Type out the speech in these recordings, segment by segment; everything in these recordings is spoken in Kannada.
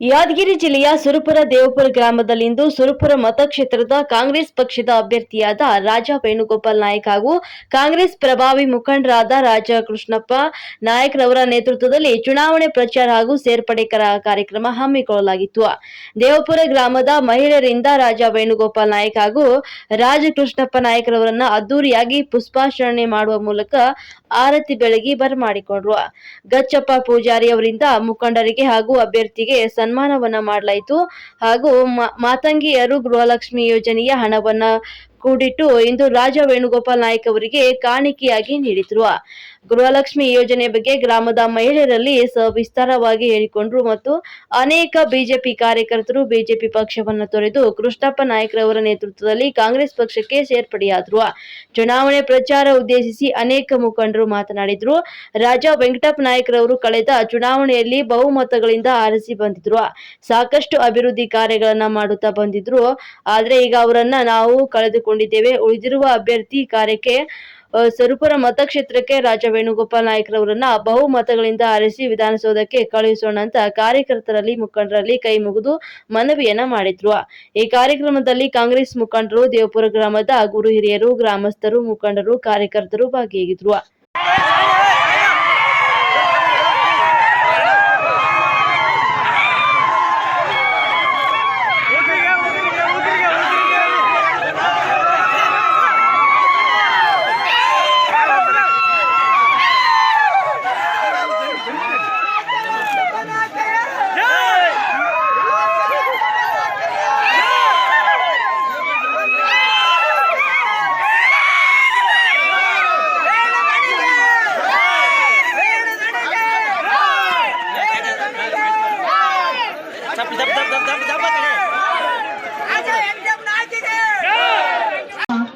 ಯಾದಗಿರಿ ಜಿಲ್ಲೆಯ ಸುರಪುರ ದೇವಪುರ ಗ್ರಾಮದಲ್ಲಿಂದು ಸುರಪುರ ಮತಕ್ಷೇತ್ರದ ಕಾಂಗ್ರೆಸ್ ಪಕ್ಷದ ಅಭ್ಯರ್ಥಿಯಾದ ರಾಜಾ ವೇಣುಗೋಪಾಲ್ ನಾಯಕ್ ಹಾಗೂ ಕಾಂಗ್ರೆಸ್ ಪ್ರಭಾವಿ ಮುಖಂಡರಾದ ರಾಜಾ ಕೃಷ್ಣಪ್ಪ ನಾಯಕ್ರವರ ನೇತೃತ್ವದಲ್ಲಿ ಚುನಾವಣೆ ಪ್ರಚಾರ ಹಾಗೂ ಸೇರ್ಪಡೆ ಕರ- ಕಾರ್ಯಕ್ರಮ ಹಮ್ಮಿಕೊಳ್ಳಲಾಗಿತ್ತು. ದೇವಪುರ ಗ್ರಾಮದ ಮಹಿಳೆಯರಿಂದ ರಾಜಾ ವೇಣುಗೋಪಾಲ್ ನಾಯಕ್ ಹಾಗೂ ರಾಜ ಕೃಷ್ಣಪ್ಪ ನಾಯಕ್ರವರನ್ನ ಅದ್ದೂರಿಯಾಗಿ ಪುಷ್ಪಾಚರಣೆ ಮಾಡುವ ಮೂಲಕ ಆರತಿ ಬೆಳಗಿ ಬರಮಾಡಿಕೊಂಡ್ರು. ಗಚ್ಚಪ್ಪ ಪೂಜಾರಿ ಅವರಿಂದ ಮುಖಂಡರಿಗೆ ಹಾಗೂ ಅಭ್ಯರ್ಥಿಗೆ ಸನ್ಮಾನವನ್ನ ಮಾಡಲಾಯಿತು. ಹಾಗೂ ಮಾತಂಗಿಯರು ಗೃಹಲಕ್ಷ್ಮಿ ಯೋಜನೆಯ ಹಣವನ್ನ ಕೂಡಿಟ್ಟು ಇಂದು ರಾಜ ವೇಣುಗೋಪಾಲ್ ನಾಯ್ಕ ಅವರಿಗೆ ಕಾಣಿಕೆಯಾಗಿ ನೀಡಿದ್ರು. ಗೃಹಲಕ್ಷ್ಮಿ ಯೋಜನೆ ಬಗ್ಗೆ ಗ್ರಾಮದ ಮಹಿಳೆಯರಲ್ಲಿ ವಿಸ್ತಾರವಾಗಿ ಹೇಳಿಕೊಂಡ್ರು ಮತ್ತು ಅನೇಕ ಬಿಜೆಪಿ ಕಾರ್ಯಕರ್ತರು ಬಿಜೆಪಿ ಪಕ್ಷವನ್ನು ತೊರೆದು ಕೃಷ್ಣಪ್ಪ ನಾಯಕರವರ ನೇತೃತ್ವದಲ್ಲಿ ಕಾಂಗ್ರೆಸ್ ಪಕ್ಷಕ್ಕೆ ಸೇರ್ಪಡೆಯಾದ್ರು. ಚುನಾವಣೆ ಪ್ರಚಾರ ಉದ್ದೇಶಿಸಿ ಅನೇಕ ಮುಖಂಡರು ಮಾತನಾಡಿದ್ರು. ರಾಜಾ ವೆಂಕಟಪ್ಪ ನಾಯಕರವರು ಕಳೆದ ಚುನಾವಣೆಯಲ್ಲಿ ಬಹುಮತಗಳಿಂದ ಆರಿಸಿ ಬಂದಿದ್ರು. ಸಾಕಷ್ಟು ಅಭಿವೃದ್ಧಿ ಕಾರ್ಯಗಳನ್ನ ಮಾಡುತ್ತಾ ಬಂದಿದ್ರು. ಆದ್ರೆ ಈಗ ಅವರನ್ನ ನಾವು ಕಳೆದುಕೊಂಡಿದ್ದೇವೆ ಉಳಿದಿರುವ ಅಭ್ಯರ್ಥಿ ಕಾರ್ಯಕ್ಕೆ ಅ, ಸರುಪುರ ಮತಕ್ಷೇತ್ರಕ್ಕೆ ರಾಜ ವೇಣುಗೋಪಾಲ್ ನಾಯಕರವರನ್ನ ಬಹುಮತಗಳಿಂದ ಆರಿಸಿ ವಿಧಾನಸೌಧಕ್ಕೆ ಕಳುಹಿಸೋಣ ಅಂತ ಕಾರ್ಯಕರ್ತರಲ್ಲಿ ಮುಖಂಡರಲ್ಲಿ ಕೈ ಮುಗಿದು ಮನವಿಯನ್ನ ಮಾಡಿದ್ರು. ಈ ಕಾರ್ಯಕ್ರಮದಲ್ಲಿ ಕಾಂಗ್ರೆಸ್ ಮುಖಂಡರು ದೇವಪುರ ಗ್ರಾಮದ ಗುರು ಹಿರಿಯರು ಗ್ರಾಮಸ್ಥರು ಮುಖಂಡರು ಕಾರ್ಯಕರ್ತರು ಭಾಗಿಯಾಗಿದ್ರು.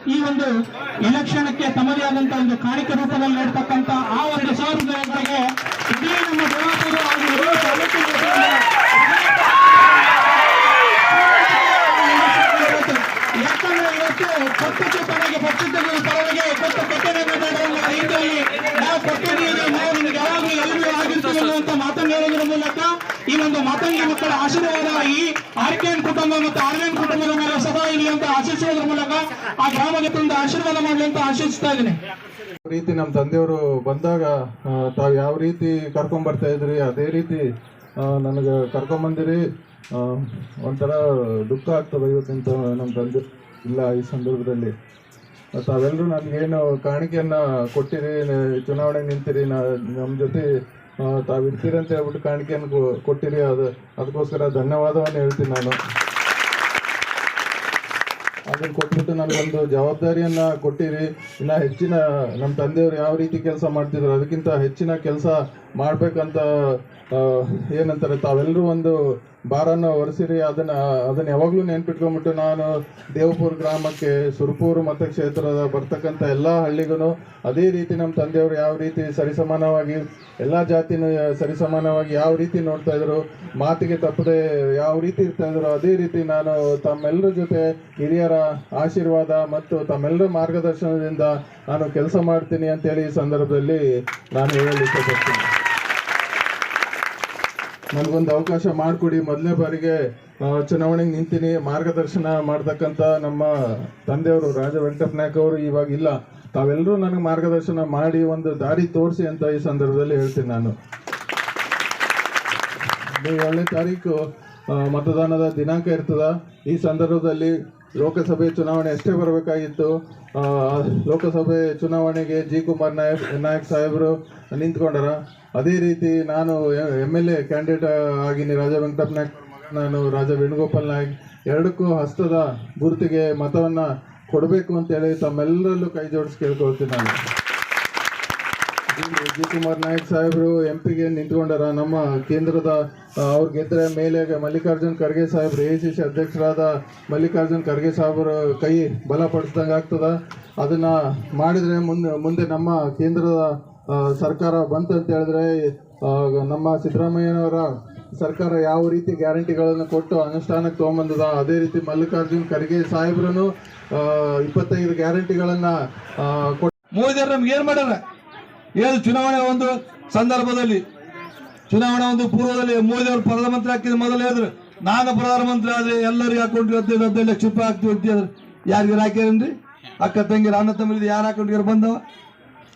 ಈ ಒಂದು ಎಲೆಕ್ಷನ್ಕ್ಕೆ ತಮ್ಮದೇ ಒಂದು ಕಾಣಿಕೆ ರೂಪದಲ್ಲಿ ನೀಡತಕ್ಕಂತ ಆ ಒಂದು ಸೌಲಭ್ಯಗಳಿಗೆ ಇಡೀ ನಮ್ಮ ತಾಲೂಕಿನ ಯಾಕಂದ್ರೆ ಇವತ್ತು ಪಕ್ಷಕ್ಕೆ ಪರವಾಗಿ ಪರವಾಗಿ ನಾವು ಕೊಟ್ಟಡಿಯಲ್ಲಿ ನಾವು ನಿಮಗೆ ಯಾವಾಗಲೂ ಎಲ್ಲರೂ ಆಗಿರ್ತೀವಿ ಮೂಲಕ ಮಾತಂಗಿ ಮಕ್ಕಳ ಆಶೀರ್ವಾದ ಈ ಆರ್ಕೆನ್ ಕುಟುಂಬ ಮತ್ತು ಆರ್ವೆನ್ ಕುಟುಂಬದ ಮೇಲೆ ಸದಾ ಇಲ್ಲಿ ಅಂತ ಆಶಿಸುವುದರ ಮೂಲಕ ಆ ಗ್ರಾಮಕ್ಕೆ ತಂದು ಆಶೀರ್ವಾದ ಮಾಡಲಿ ಅಂತ ಆಶಿಸ್ತಾ ಇದ್ದೀನಿ. ರೀತಿ ನಮ್ಮ ತಂದೆಯವರು ಬಂದಾಗ ತಾವು ಯಾವ ರೀತಿ ಕರ್ಕೊಂಡ್ ಬರ್ತಾ ಇದ್ರಿ, ಅದೇ ರೀತಿ ನನಗೆ ಕರ್ಕೊಂಬಂದಿರಿ ಒಂಥರ ದುಃಖ ಆಗ್ತದೆ ಇವತ್ತಿಂತ ನಮ್ಮ ತಂದೆ, ಇಲ್ಲ ಈ ಸಂದರ್ಭದಲ್ಲಿ. ತಾವೆಲ್ಲರೂ ನನಗೇನು ಕಾಣಿಕೆಯನ್ನು ಕೊಟ್ಟಿರಿ ಚುನಾವಣೆ ನಿಂತಿರಿ ನಮ್ಮ ಜೊತೆ ತಾವು ಇರ್ತೀರಿ ಅಂತ ಹೇಳ್ಬಿಟ್ಟು ಕಾಣಿಕೆಯನ್ನು ಕೊಟ್ಟಿರಿ, ಅದು, ಅದಕ್ಕೋಸ್ಕರ ಧನ್ಯವಾದವನ್ನು ಹೇಳ್ತೀನಿ ನಾನು. ಅದನ್ನು ಕೊಟ್ಬಿಟ್ಟು ನನಗೊಂದು ಜವಾಬ್ದಾರಿಯನ್ನು ಕೊಟ್ಟಿರಿ. ಇನ್ನು ಹೆಚ್ಚಿನ ನಮ್ಮ ತಂದೆಯವರು ಯಾವ ರೀತಿ ಕೆಲಸ ಮಾಡ್ತಿದ್ರು, ಅದಕ್ಕಿಂತ ಹೆಚ್ಚಿನ ಕೆಲಸ ಮಾಡಬೇಕಂತ ಏನಂತಾರೆ ತಾವೆಲ್ಲರೂ ಒಂದು ಭಾರನ ಹೊರಿಸಿರಿ ಅದನ್ನ ಅದನ್ನ ಯಾವಾಗಲೂ ನೆನ್ಪಿಟ್ಕೊಂಡ್ಬಿಟ್ಟು ನಾನು ದೇವಪುರ ಗ್ರಾಮಕ್ಕೆ, ಸುರಪೂರು ಮತಕ್ಷೇತ್ರದ ಬರ್ತಕ್ಕಂಥ ಎಲ್ಲ ಹಳ್ಳಿಗೂ ಅದೇ ರೀತಿ ನಮ್ಮ ತಂದೆಯವರು ಯಾವ ರೀತಿ ಸರಿಸಮಾನವಾಗಿ, ಎಲ್ಲ ಜಾತಿನೂ ಸರಿಸಮಾನವಾಗಿ ಯಾವ ರೀತಿ ನೋಡ್ತಾ ಇದ್ರು, ಮಾತಿಗೆ ತಪ್ಪದೆ ಯಾವ ರೀತಿ ಇರ್ತಾ ಇದ್ರು, ಅದೇ ರೀತಿ ನಾನು ತಮ್ಮೆಲ್ಲರ ಜೊತೆ ಹಿರಿಯರ ಆಶೀರ್ವಾದ ಮತ್ತು ತಮ್ಮೆಲ್ಲರ ಮಾರ್ಗದರ್ಶನದಿಂದ ನಾನು ಕೆಲಸ ಮಾಡ್ತೀನಿ ಅಂತೇಳಿ ಈ ಸಂದರ್ಭದಲ್ಲಿ ನಾನು ಹೇಳಲು ಇಷ್ಟಪಡ್ತೀನಿ ನನಗೊಂದು ಅವಕಾಶ ಮಾಡಿಕೊಡಿ. ಮೊದಲನೇ ಬಾರಿಗೆ ಚುನಾವಣೆಗೆ ನಿಂತೀನಿ. ಮಾರ್ಗದರ್ಶನ ಮಾಡ್ತಕ್ಕಂಥ ನಮ್ಮ ತಂದೆಯವರು ರಾಜ ವೆಂಕಟಪ್ಪ ಅವರು ಇವಾಗ ಇಲ್ಲ. ತಾವೆಲ್ಲರೂ ನನಗೆ ಮಾರ್ಗದರ್ಶನ ಮಾಡಿ, ಒಂದು ದಾರಿ ತೋರಿಸಿ ಅಂತ ಈ ಸಂದರ್ಭದಲ್ಲಿ ಹೇಳ್ತೀನಿ ನಾನು. ಏಳನೇ ತಾರೀಕು ಮತದಾನದ ದಿನಾಂಕ ಇರ್ತದ. ಈ ಸಂದರ್ಭದಲ್ಲಿ ಲೋಕಸಭೆ ಚುನಾವಣೆ ಎಷ್ಟೇ ಬರಬೇಕಾಗಿತ್ತು ಲೋಕಸಭೆ ಚುನಾವಣೆಗೆ ಜಿ. ಕುಮಾರ್ ನಾಯಕ್ ನಾಯಕ್ ಸಾಹೇಬರು ನಿಂತ್ಕೊಂಡಾರ. ಅದೇ ರೀತಿ ನಾನು ಎಂ ಎಲ್ ಎ ಕ್ಯಾಂಡಿಡೇಟ್ ಆಗಿನಿ ರಾಜ ವೆಂಕಟಪ್ಪ ನಾಯಕ್ ನಾನು ರಾಜ ವೇಣುಗೋಪಾಲ್ ನಾಯಕ್. ಎರಡಕ್ಕೂ ಹಸ್ತದ ಗುರುತಿಗೆ ಮತವನ್ನು ಕೊಡಬೇಕು ಅಂತೇಳಿ ತಮ್ಮೆಲ್ಲರಲ್ಲೂ ಕೈ ಜೋಡಿಸಿ ಕೇಳ್ಕೊಳ್ತೀನಿ ನಾನು. ಕುಮಾರ್ ನಾಯಕ್ ಸಾಹೇಬರು ಎಂ ಪಿಗೆ ನಿಂತ್ಕೊಂಡಾರ, ನಮ್ಮ ಕೇಂದ್ರದ ಅವ್ರು ಗೆದ್ದರೆ ಮೇಲೆ ಮಲ್ಲಿಕಾರ್ಜುನ್ ಖರ್ಗೆ ಸಾಹೇಬ್ರು, ಎ ಸಿ ಸಿ ಅಧ್ಯಕ್ಷರಾದ ಮಲ್ಲಿಕಾರ್ಜುನ್ ಖರ್ಗೆ ಸಾಹೇಬ್ರ ಕೈ ಬಲಪಡಿಸ್ದಂಗೆ ಆಗ್ತದ. ಅದನ್ನ ಮಾಡಿದ್ರೆ ಮುಂದೆ ಮುಂದೆ ನಮ್ಮ ಕೇಂದ್ರದ ಸರ್ಕಾರ ಬಂತು ಅಂತ ಹೇಳಿದ್ರೆ ನಮ್ಮ ಸಿದ್ದರಾಮಯ್ಯನವರ ಸರ್ಕಾರ ಯಾವ ರೀತಿ ಗ್ಯಾರಂಟಿಗಳನ್ನು ಕೊಟ್ಟು ಅನುಷ್ಠಾನಕ್ಕೆ ತೊಗೊಂಬಂದದ, ಅದೇ ರೀತಿ ಮಲ್ಲಿಕಾರ್ಜುನ್ ಖರ್ಗೆ ಸಾಹೇಬ್ರು ಇಪ್ಪತ್ತೈದು ಗ್ಯಾರಂಟಿಗಳನ್ನು ಕೊಟ್ಟು ಮೋದಿಯವರು ನಮ್ಗೆ ಏನು ಮಾಡ್ಯಾರ ಏನು ಚುನಾವಣೆ ಒಂದು ಸಂದರ್ಭದಲ್ಲಿ. ಚುನಾವಣಾ ಒಂದು ಪೂರ್ವದಲ್ಲಿ ಮೋದಿ ಅವರು ಪ್ರಧಾನಮಂತ್ರಿ ಹಾಕಿದ ಮೊದಲು ಹೇಳಿದ್ರು ನಾನು ಪ್ರಧಾನಮಂತ್ರಿ ಆದ್ರೆ ಎಲ್ಲರಿಗೂ ಅಕೌಂಟ್ ಹದಿನೈದು ಲಕ್ಷ ರೂಪಾಯಿ ಹಾಕ್ತೀವಿ ಅಂತ ಹೇಳಿದ್ರು. ಯಾರಿಗೆ ಹಾಕ್ಯಾರೇನ್ರಿ? ಅಕ್ಕ ತಂಗಿರ ಅಣ್ಣ ಯಾರು ಹಾಕೊಂಡು ಅಕೌಂಟ್ಗೆ ಬಂದವ?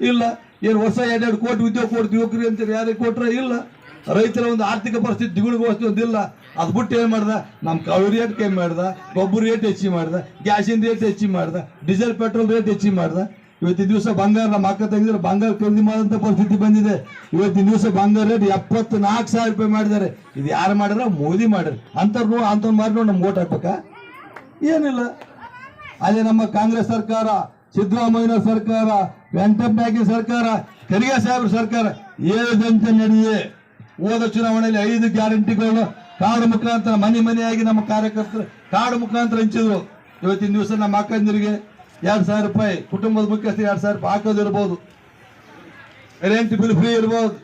ಇಲ್ಲ. ಏನು ವರ್ಷ ಎರಡೆರಡು ಕೋಟಿ ಉದ್ಯೋಗ ಕೊಡ್ತೀವಿ ಯುವಕರಿಗೆ ಅಂತೇಳಿ ಯಾರಿಗೆ ಕೊಟ್ರೆ ಇಲ್ಲ. ರೈತರ ಒಂದು ಆರ್ಥಿಕ ಪರಿಸ್ಥಿತಿ ದಿಗುಣಿಗೋಸ್ತಿ ಒಂದಿಲ್ಲ ಅದು ಬಿಟ್ಟು ಏನು ಮಾಡ್ದೆ? ನಮ್ಮ ಕಾವು ರೇಟ್ ಕಮ್ಮಿ ಮಾಡ್ದೆ, ಗೊಬ್ಬರ ರೇಟ್ ಹೆಚ್ಚಿಗೆ ಮಾಡ್ದೆ, ಗ್ಯಾಸಿನ ರೇಟ್ ಹೆಚ್ಚಿಗೆ ಮಾಡ್ದೆ, ಡೀಸೆಲ್, ಪೆಟ್ರೋಲ್ ರೇಟ್ ಹೆಚ್ಚಿಗೆ ಮಾಡ್ದ. ಇವತ್ತಿನ ದಿವಸ ಬಂಗಾರ ನಮ್ಮ ಅಕ್ಕ ತೆಗೆದ್ರೆ ಬಂಗಾರ ಖರೀದಿ ಮಾಡುವಂತ ಪರಿಸ್ಥಿತಿ ಬಂದಿದೆ. ಇವತ್ತಿನ ದಿವಸ ಬಂಗಾರ ರೇಟ್ ಎಪ್ಪತ್ತು ನಾಲ್ಕು ಸಾವಿರ ರೂಪಾಯಿ ಮಾಡಿದ್ದಾರೆ. ಇದು ಯಾರು ಮಾಡ್ಯಾರ ಮೋದಿ ಮಾಡ್ಯಾರ ಅಂಥವ್ರು ಅಂಥವ್ರು ಮಾಡಿ ನೋಡಿ, ನಮ್ಗೆ ಓಟ್ ಹಾಕ್ಬೇಕಾ? ಏನಿಲ್ಲ. ಅದೇ ನಮ್ಮ ಕಾಂಗ್ರೆಸ್ ಸರ್ಕಾರ, ಸಿದ್ದರಾಮಯ್ಯ ಸರ್ಕಾರ, ವೆಂಕಟಪ್ಪ ಸರ್ಕಾರ, ಖರ್ಗೆ ಸಾಹೇಬ್ರ ಸರ್ಕಾರ ಏಳದಂತೆ ನಡೆಯೇ ಹೋದ ಚುನಾವಣೆಯಲ್ಲಿ ಐದು ಗ್ಯಾರಂಟಿಗಳು ಕಾರ್ಡ್ ಮುಖಾಂತರ ಮನೆ ಮನೆಯಾಗಿ ನಮ್ಮ ಕಾರ್ಯಕರ್ತರು ಕಾರ್ಡ್ ಮುಖಾಂತರ ಹಂಚಿದ್ರು. ಇವತ್ತಿನ ದಿವಸ ನಮ್ಮ ಅಕ್ಕಂದಿರಿಗೆ ಎರಡು ಸಾವಿರ ರೂಪಾಯಿ. ಕುಟುಂಬದ ಮುಖ್ಯಸ್ಥರು ಎರಡು ಸಾವಿರ ರೂಪಾಯಿ ಹಾಕೋದಿರ್ಬೋದು ರೆಂಟ್ ಬಿಲ್ ಫ್ರೀ ಇರ್ಬೋದು.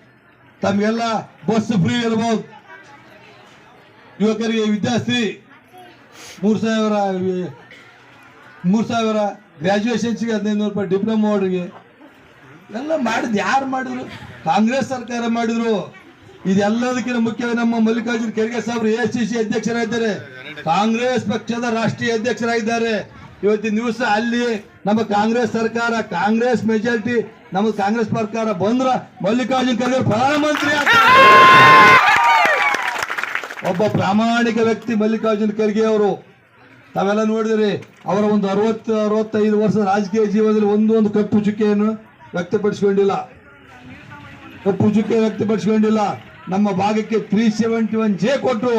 ತಮಗೆಲ್ಲ ಬಸ್ ಫ್ರೀ ಇರ್ಬೋದು. ಯುವಕರಿಗೆ ವಿದ್ಯಾರ್ಥಿ ಮೂರು ಸಾವಿರ ಮೂರು ಸಾವಿರ ಗ್ರ್ಯಾಜುಯೇಷನ್ಸ್ಗೆ ಹದಿನೈದು ನೂರು ರೂಪಾಯಿ ಡಿಪ್ಲೊಮಾ ಅವ್ರಿಗೆ ಎಲ್ಲ ಮಾಡಿದ್ ಯಾರು ಮಾಡಿದ್ರು? ಕಾಂಗ್ರೆಸ್ ಸರ್ಕಾರ ಮಾಡಿದ್ರು. ಇದೆಲ್ಲದಕ್ಕಿಂತ ಮುಖ್ಯವಾಗಿ ನಮ್ಮ ಮಲ್ಲಿಕಾರ್ಜುನ್ ಖರ್ಗೆ ಸಾಹೇಬರು ಎ ಸಿ ಸಿ ಅಧ್ಯಕ್ಷರಾಗಿದ್ದಾರೆ. ಕಾಂಗ್ರೆಸ್ ಪಕ್ಷದ ರಾಷ್ಟ್ರೀಯ ಅಧ್ಯಕ್ಷರಾಗಿದ್ದಾರೆ. ಇವತ್ತಿನ ದಿವಸ ಅಲ್ಲಿ ನಮ್ಮ ಕಾಂಗ್ರೆಸ್ ಸರ್ಕಾರ, ಕಾಂಗ್ರೆಸ್ ಮೆಜಾರಿಟಿ ನಮ್ಮ ಕಾಂಗ್ರೆಸ್ ಸರ್ಕಾರ ಬಂದ್ರ ಮಲ್ಲಿಕಾರ್ಜುನ್ ಖರ್ಗೆ ಪ್ರಧಾನಮಂತ್ರಿ ಒಬ್ಬ ಪ್ರಾಮಾಣಿಕ ವ್ಯಕ್ತಿ ಮಲ್ಲಿಕಾರ್ಜುನ್ ಖರ್ಗೆ ಅವರು, ತಾವೆಲ್ಲ ನೋಡಿದ್ರಿ, ಅವರ ಒಂದು ಅರವತ್ತು, ಅರವತ್ತೈದು ವರ್ಷದ ರಾಜಕೀಯ ಜೀವನದಲ್ಲಿ ಒಂದು ಒಂದು ಕಪ್ಪು ಚುಕ್ಕೆಯನ್ನು ವ್ಯಕ್ತಪಡಿಸಿಕೊಂಡಿಲ್ಲ. ಕಪ್ಪು ಚುಕ್ಕೆ ವ್ಯಕ್ತಪಡಿಸಿಕೊಂಡಿಲ್ಲ. ನಮ್ಮ ಭಾಗಕ್ಕೆ ತ್ರೀ ಸೆವೆಂಟಿ ಒನ್ ಜೆ ಕೊಟ್ಟರು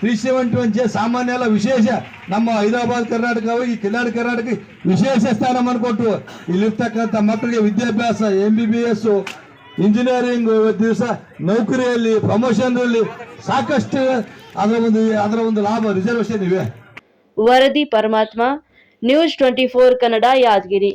ತ್ರೀ ಸೆವೆಂಟಿ ಒನ್ ಜೆ ಸಾಮಾನ್ಯ ಅಲ್ಲ, ವಿಶೇಷ. ನಮ್ಮ ಹೈದರಾಬಾದ್ ಕರ್ನಾಟಕ ಈ ಕಲ್ಯಾಣ ಕರ್ನಾಟಕ ವಿಶೇಷ ಸ್ಥಾನಮಾನ ಕೊಟ್ಟು ಇಲ್ಲಿರ್ತಕ್ಕಂಥ ಮಕ್ಕಳಿಗೆ ವಿದ್ಯಾಭ್ಯಾಸ M B B S engineering ದಿವಸ ನೌಕರಿಯಲ್ಲಿ ಪ್ರಮೋಷನ್ನಲ್ಲಿ ಸಾಕಷ್ಟು ಅದರ ಒಂದು ಅದರ ಒಂದು ಲಾಭ ರಿಸರ್ವೇಶನ್ ಇವೆ. ವರದಿ Paramatma news twenty four Kannada Yadgiri.